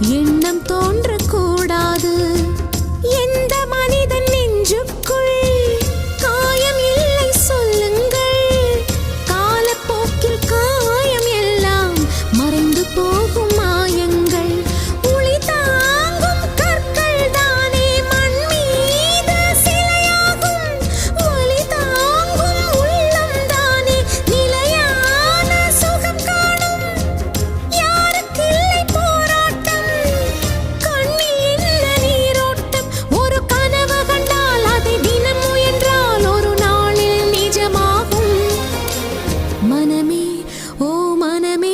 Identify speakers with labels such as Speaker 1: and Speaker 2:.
Speaker 1: Ель மனமே ஓ மனமே